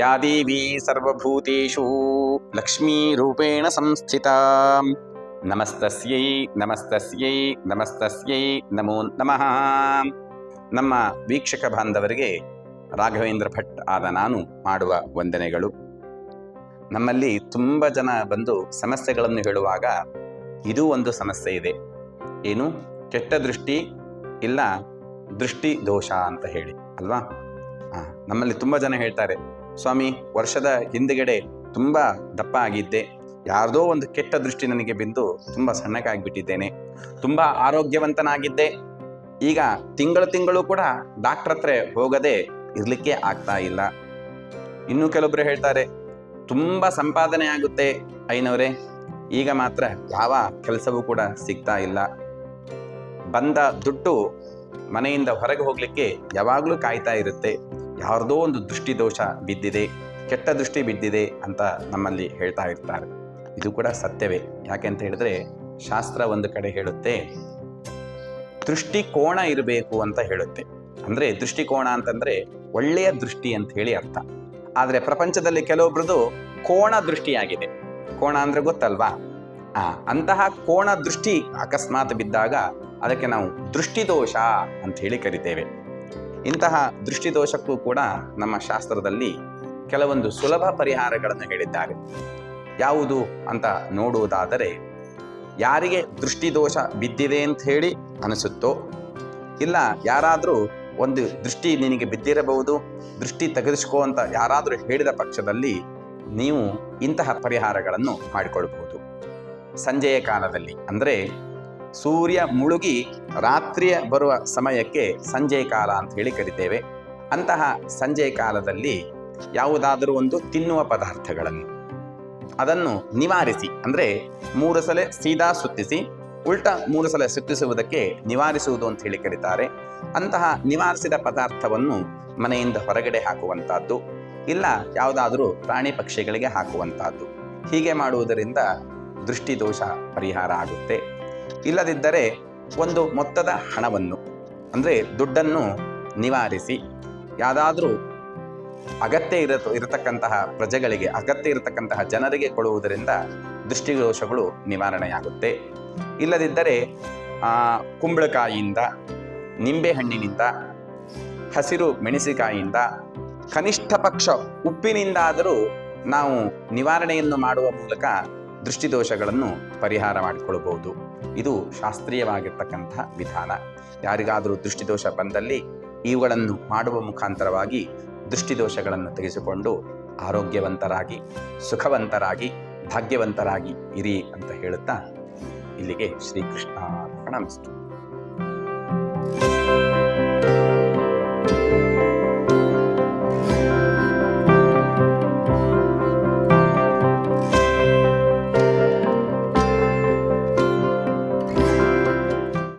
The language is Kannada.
ಯಾ ದೇವಿ ಸರ್ವಭೂತೇಷು ಲಕ್ಷ್ಮೀರೂಪೇಣ ಸಂಸ್ಥಿತಾ ನಮಸ್ತಸ್ಯೈ ನಮಸ್ತಸ್ಯೈ ನಮಸ್ತಸ್ಯೈ ನಮೋ ನಮಃ ನಮ್ಮ ವೀಕ್ಷಕ ಬಾಂಧವರಿಗೆ ರಾಘವೇಂದ್ರ ಭಟ್ ಆದ ನಾನು ಮಾಡುವ ವಂದನೆಗಳು. ನಮ್ಮಲ್ಲಿ ತುಂಬ ಜನ ಬಂದು ಸಮಸ್ಯೆಗಳನ್ನು ಹೇಳುವಾಗ ಇದೂ ಒಂದು ಸಮಸ್ಯೆ ಇದೆ. ಏನು? ಕೆಟ್ಟ ದೃಷ್ಟಿ ಇಲ್ಲ ದೃಷ್ಟಿ ದೋಷ ಅಂತ ಹೇಳಿ, ಅಲ್ವಾ? ನಮ್ಮಲ್ಲಿ ತುಂಬ ಜನ ಹೇಳ್ತಾರೆ ಸ್ವಾಮಿ, ವರ್ಷದ ಹಿಂದುಗಡೆ ತುಂಬ ದಪ್ಪ ಆಗಿದ್ದೆ. ಯಾರ್ದೋ ಒಂದು ಕೆಟ್ಟ ದೃಷ್ಟಿ ನನಗೆ ಬಿದ್ದು ತುಂಬ ಸಣ್ಣಕ್ಕಾಗಿಬಿಟ್ಟಿದ್ದೇನೆ ತುಂಬ ಆರೋಗ್ಯವಂತನಾಗಿದ್ದೆ. ಈಗ ತಿಂಗಳು ತಿಂಗಳು ಕೂಡ ಡಾಕ್ಟರ್ ಹತ್ರ ಹೋಗದೆ ಇರಲಿಕ್ಕೆ ಆಗ್ತಾ ಇಲ್ಲ. ಇನ್ನು ಕೆಲವೊಬ್ರು ಹೇಳ್ತಾರೆ, ತುಂಬ ಸಂಪಾದನೆ ಆಗುತ್ತೆ ಐನವರೇ. ಈಗ ಮಾತ್ರ ಯಾವ ಕೆಲಸವೂ ಕೂಡ ಸಿಗ್ತಾ ಇಲ್ಲ. ಬಂದ ದುಡ್ಡು ಮನೆಯಿಂದ ಹೊರಗೆ ಹೋಗಲಿಕ್ಕೆ ಯಾವಾಗಲೂ ಕಾಯ್ತಾ ಇರುತ್ತೆ. ಯಾರ್ದೋ ಒಂದು ದೃಷ್ಟಿ ದೋಷ ಬಿದ್ದಿದೆ, ಕೆಟ್ಟ ದೃಷ್ಟಿ ಬಿದ್ದಿದೆ ಅಂತ ನಮ್ಮಲ್ಲಿ ಹೇಳ್ತಾ ಇರ್ತಾರೆ. ಇದು ಕೂಡ ಸತ್ಯವೇ. ಯಾಕೆ ಅಂತ ಹೇಳಿದ್ರೆ ಶಾಸ್ತ್ರ ಒಂದು ಕಡೆ ಹೇಳುತ್ತೆ, ದೃಷ್ಟಿಕೋಣ ಇರಬೇಕು ಅಂತ ಹೇಳುತ್ತೆ. ಅಂದ್ರೆ ದೃಷ್ಟಿಕೋಣ ಅಂತಂದ್ರೆ ಒಳ್ಳೆಯ ದೃಷ್ಟಿ ಅಂತ ಹೇಳಿ ಅರ್ಥ. ಆದರೆ ಪ್ರಪಂಚದಲ್ಲಿ ಕೆಲವೊಬ್ರದ್ದು ಕೋಣ ದೃಷ್ಟಿಯಾಗಿದೆ. ಕೋಣ ಅಂದ್ರೆ ಗೊತ್ತಲ್ವಾ? ಆ, ಅಂತಹ ಕೋಣ ದೃಷ್ಟಿ ಅಕಸ್ಮಾತ್ ಬಿದ್ದಾಗ ಅದಕ್ಕೆ ನಾವು ದೃಷ್ಟಿದೋಷ ಅಂತ ಹೇಳಿ ಕರಿತೇವೆ. ಇಂತಹ ದೃಷ್ಟಿದೋಷಕ್ಕೂ ಕೂಡ ನಮ್ಮ ಶಾಸ್ತ್ರದಲ್ಲಿ ಕೆಲವೊಂದು ಸುಲಭ ಪರಿಹಾರಗಳನ್ನು ಹೇಳಿದ್ದಾರೆ. ಯಾವುದು ಅಂತ ನೋಡುವುದಾದರೆ, ಯಾರಿಗೆ ದೃಷ್ಟಿದೋಷ ಬಿದ್ದಿದೆ ಅಂತ ಹೇಳಿ ಅನಿಸುತ್ತೋ, ಇಲ್ಲ ಯಾರಾದರೂ ಒಂದು ದೃಷ್ಟಿ ನಿನಗೆ ಬಿದ್ದಿರಬಹುದು, ದೃಷ್ಟಿ ತೆಗೆದಿಸ್ಕೋ ಅಂತ ಯಾರಾದರೂ ಹೇಳಿದ ಪಕ್ಷದಲ್ಲಿ ನೀವು ಇಂತಹ ಪರಿಹಾರಗಳನ್ನು ಮಾಡಿಕೊಳ್ಬಹುದು. ಸಂಜೆಯ ಕಾಲದಲ್ಲಿ, ಅಂದರೆ ಸೂರ್ಯ ಮುಳುಗಿ ರಾತ್ರಿಯ ಬರುವ ಸಮಯಕ್ಕೆ ಸಂಜೆ ಕಾಲ ಅಂತ ಹೇಳಿ ಕರಿತೇವೆ. ಅಂತಹ ಸಂಜೆ ಕಾಲದಲ್ಲಿ ಯಾವುದಾದರೂ ಒಂದು ತಿನ್ನುವ ಪದಾರ್ಥಗಳನ್ನು ಅದನ್ನು ನಿವಾರಿಸಿ, ಅಂದರೆ ಮೂರು ಸಲ ಸೀದಾ ಸುತ್ತಿಸಿ, ಉಲ್ಟ ಮೂರು ಸಲ ಸುತ್ತಿಸುವುದಕ್ಕೆ ನಿವಾರಿಸುವುದು ಅಂತ ಹೇಳಿ ಕರೀತಾರೆ. ಅಂತಹ ನಿವಾರಿಸಿದ ಪದಾರ್ಥವನ್ನು ಮನೆಯಿಂದ ಹೊರಗಡೆ ಹಾಕುವಂತಹದ್ದು, ಇಲ್ಲ ಯಾವುದಾದರೂ ಪ್ರಾಣಿ ಪಕ್ಷಿಗಳಿಗೆ ಹಾಕುವಂತಹದ್ದು. ಹೀಗೆ ಮಾಡುವುದರಿಂದ ದೃಷ್ಟಿದೋಷ ಪರಿಹಾರ ಆಗುತ್ತೆ. ಇಲ್ಲದಿದ್ದರೆ ಒಂದು ಮೊತ್ತದ ಹಣವನ್ನು, ಅಂದರೆ ದುಡ್ಡನ್ನು ನಿವಾರಿಸಿ, ಯಾವುದಾದ್ರೂ ಅಗತ್ಯ ಇರ ಇರತಕ್ಕಂತಹ ಪ್ರಜೆಗಳಿಗೆ, ಅಗತ್ಯ ಇರತಕ್ಕಂತಹ ಜನರಿಗೆ ಕೊಡುವುದರಿಂದ ದೃಷ್ಟಿದೋಷಗಳು ನಿವಾರಣೆಯಾಗುತ್ತೆ. ಇಲ್ಲದಿದ್ದರೆ ಕುಂಬಳಕಾಯಿಯಿಂದ, ನಿಂಬೆಹಣ್ಣಿನಿಂದ, ಹಸಿರು ಮೆಣಸಿಕಾಯಿಯಿಂದ ಕನಿಷ್ಠ ಪಕ್ಷ ಉಪ್ಪಿನಿಂದಾದರೂ ನಾವು ನಿವಾರಣೆಯನ್ನು ಮಾಡುವ ಮೂಲಕ ದೃಷ್ಟಿದೋಷಗಳನ್ನು ಪರಿಹಾರ ಮಾಡಿಕೊಳ್ಳಬಹುದು. ಇದು ಶಾಸ್ತ್ರೀಯವಾಗಿರ್ತಕ್ಕಂಥ ವಿಧಾನ. ಯಾರಿಗಾದರೂ ದೃಷ್ಟಿದೋಷ ಬಂದಲ್ಲಿ ಇವುಗಳನ್ನು ಮಾಡುವ ಮುಖಾಂತರವಾಗಿ ದೃಷ್ಟಿದೋಷಗಳನ್ನು ತೆಗೆಸಿಕೊಂಡು ಆರೋಗ್ಯವಂತರಾಗಿ, ಸುಖವಂತರಾಗಿ, ಭಾಗ್ಯವಂತರಾಗಿ ಇರಿ ಅಂತ ಹೇಳುತ್ತಾ ಇಲ್ಲಿಗೆ ಶ್ರೀಕೃಷ್ಣ ಪ್ರಣಮಿಸ್ತು.